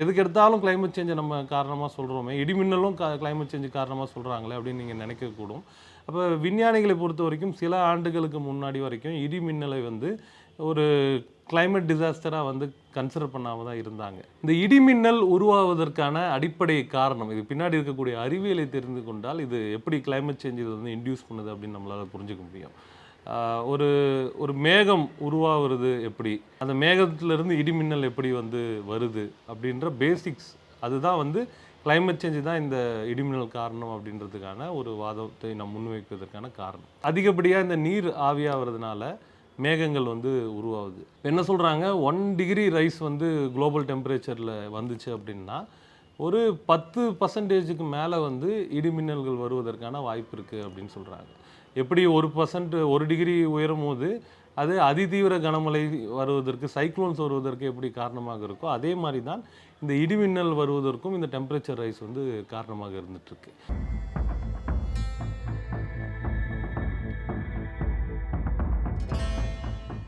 எதுக்கு எடுத்தாலும் கிளைமேட் சேஞ்சை நம்ம காரணமாக சொல்கிறோமே இடிமின்னலும் கிளைமேட் சேஞ்சு காரணமாக சொல்கிறாங்களே அப்படின்னு நீங்கள் நினைக்கக்கூடும். அப்போ விஞ்ஞானிகளை பொறுத்த வரைக்கும் சில ஆண்டுகளுக்கு முன்னாடி வரைக்கும் இடிமின்னலை வந்து ஒரு கிளைமேட் டிசாஸ்டராக வந்து கன்சிடர் பண்ணாமல் தான் இருந்தாங்க. இந்த இடிமின்னல் உருவாவதற்கான அடிப்படை காரணம் இது பின்னாடி இருக்கக்கூடிய அறிவியலை தெரிந்து கொண்டால் இது எப்படி கிளைமேட் சேஞ்ச் இது வந்து இன்டியூஸ் பண்ணுது அப்படின்னு நம்மளால் புரிஞ்சுக்க முடியும். ஒரு ஒரு மேகம் உருவாகிறது எப்படி? அந்த மேகத்திலிருந்து இடிமின்னல் எப்படி வந்து வருது அப்படின்ற பேசிக்ஸ் அதுதான் வந்து கிளைமேட் சேஞ்சு தான் இந்த இடிமின்னல் காரணம் அப்படின்றதுக்கான ஒரு வாதத்தை நாம் முன்வைப்பதற்கான காரணம். அதிகப்படியாக இந்த நீர் ஆவியாகிறதுனால மேகங்கள் வந்து உருவாகுது. என்ன சொல்கிறாங்க ஒன் டிகிரி ரைஸ் வந்து குளோபல் டெம்பரேச்சரில் வந்துச்சு அப்படின்னா ஒரு பத்து பர்சன்டேஜுக்கு மேலே வந்து இடிமின்னல்கள் வருவதற்கான வாய்ப்பு இருக்குது அப்படின்னு சொல்கிறாங்க எப்படி ஒரு பர்சன்ட் ஒரு டிகிரி உயரும் போது அது அதிதீவிர கனமழை வருவதற்கு சைக்ளோன்ஸ் வருவதற்கு எப்படி காரணமாக இருக்கோ அதே மாதிரி தான் இந்த இடிமின்னல் வருவதற்கும் இந்த டெம்பரேச்சர் ரைஸ் வந்து காரணமாக இருந்துகிட்ருக்கு